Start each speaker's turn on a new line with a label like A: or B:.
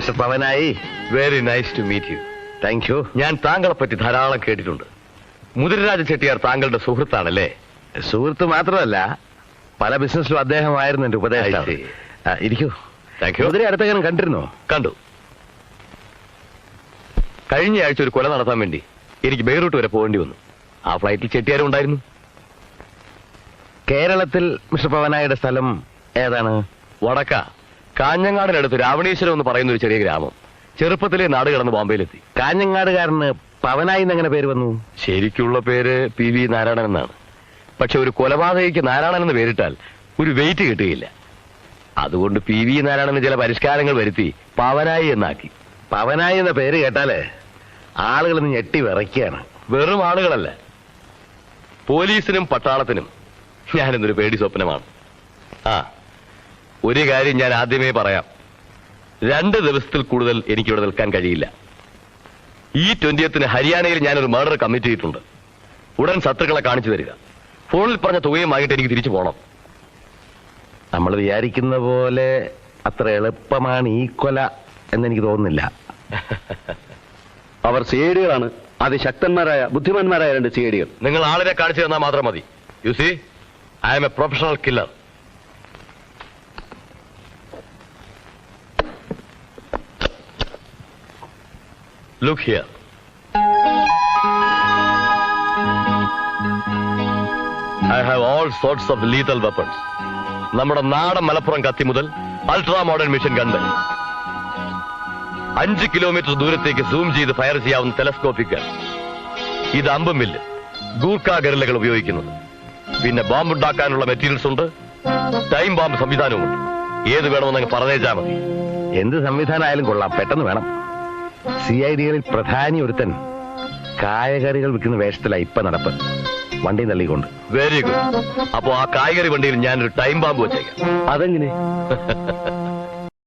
A: Mister Pavanayi.
B: Very nice to meet you
A: thank you
B: ഞാൻ താങ്കളെ പറ്റി ധാരാളം കേട്ടിട്ടുണ്ട്. മുതിരരാജ ചെട്ടിയാർ താങ്കളുടെ സുഹൃത്താണല്ലേ?
A: സുഹൃത്ത് മാത്രമല്ല പല ബിസിനസ്സിലും അദ്ദേഹമായിരുന്നു എന്റെ ഉപദേശം. ഇരിക്കൂ.
B: താങ്ക് യു
A: മുതിരെ അടുത്തെങ്ങനെ കണ്ടിരുന്നോ?
B: കണ്ടു. കഴിഞ്ഞ ആഴ്ച ഒരു കൊല നടത്താൻ വേണ്ടി എനിക്ക് ബെയ്റൂട്ട് വരെ പോകേണ്ടി വന്നു. ആ ഫ്ലൈറ്റിൽ ചെട്ടിയാരും ഉണ്ടായിരുന്നു.
A: കേരളത്തിൽ മിസ്റ്റർ പവനായുടെ സ്ഥലം ഏതാണ്?
B: വടക്ക. കാഞ്ഞങ്ങാടിനടുത്ത് രാവണീശ്വരം എന്ന് പറയുന്ന ഒരു ചെറിയ ഗ്രാമം. ചെറുപ്പത്തിലെ നാട് കടന്ന് ബോംബെയിലെത്തി.
A: കാഞ്ഞങ്ങാടുകാരന് പവനായി എന്നെങ്ങനെ പേര് വന്നു?
B: ശരിക്കുള്ള പേര് പി വി നാരായണൻ എന്നാണ്. പക്ഷെ ഒരു കൊലപാതകയ്ക്ക് നാരായണൻ എന്ന് പേരിട്ടാൽ ഒരു വെയിറ്റ് കിട്ടുകയില്ല. അതുകൊണ്ട് പി വി നാരായണന് ചില പരിഷ്കാരങ്ങൾ വരുത്തി പവനായി എന്നാക്കി.
A: പവനായി എന്ന പേര് കേട്ടാലേ ആളുകൾ ഞെട്ടി വിറയ്ക്കുകയാണ്.
B: വെറും ആളുകളല്ല. പോലീസിനും പട്ടാളത്തിനും ഞാനിന്നൊരു പേടി സ്വപ്നമാണ്. ആ ഒരു കാര്യം ഞാൻ ആദ്യമേ പറയാം. രണ്ട് ദിവസത്തിൽ കൂടുതൽ എനിക്കിവിടെ നിൽക്കാൻ കഴിയില്ല. ഈ ട്വന്റിയത്തിന് ഹരിയാനയിൽ ഞാനൊരു മർഡർ കമ്മിറ്റ് ചെയ്തിട്ടുണ്ട്. ഉടൻ ശത്രുക്കളെ കാണിച്ചു തരിക. ഫോണിൽ പറഞ്ഞ തുകയുമായിട്ട് എനിക്ക് തിരിച്ചു പോകണം
A: നമ്മൾ വിചാരിക്കുന്ന പോലെ അത്ര എളുപ്പമാണ് ഈ കൊല എന്നെനിക്ക് തോന്നുന്നില്ല.
C: അവർ സിഐഡികളാണ് അതിശക്തന്മാരായ ബുദ്ധിമാന്മാരായ രണ്ട് സിഐഡികൾ
B: നിങ്ങൾ ആളിനെ കാണിച്ചു തന്നാൽ മാത്രം മതി. You see I am a professional killer look here. I have all sorts of lethal weapons നമ്മുടെ നാടൻ മലപ്പുറം കത്തി മുതൽ അൾട്രാ മോഡേൺ മിഷൻ ഗണ്ട് അഞ്ച് കിലോമീറ്റർ ദൂരത്തേക്ക് സൂം ചെയ്ത് ഫയർ ചെയ്യാവുന്ന ടെലസ്കോപ്പിക് ഇത് അമ്പുമില്ല് ഗൂർക്ക ഗറിലകൾ ഉപയോഗിക്കുന്നത്. പിന്നെ ബോംബ് ഉണ്ടാക്കാനുള്ള മെറ്റീരിയൽസ് ഉണ്ട്. ടൈം ബോംബ് സംവിധാനവും ഉണ്ട്. ഏത് വേണമെന്ന് പറഞ്ഞേച്ചാൽ മതി.
A: എന്ത് സംവിധാനമായാലും കൊള്ളാം. പെട്ടെന്ന് വേണം. സി ഐ ഡികളിൽ പ്രധാനി ഒരുത്തൻ കായകറികൾ വിൽക്കുന്ന വേഷത്തിലാണ് ഇപ്പൊ നടപ്പ്. വണ്ടി തള്ളിക്കൊണ്ട്.
B: വെരി ഗുഡ് അപ്പോ ആ കായകറി വണ്ടിയിൽ ഞാനൊരു ടൈം ബോംബ് വെച്ചേക്കാം.
C: അതെങ്ങനെ?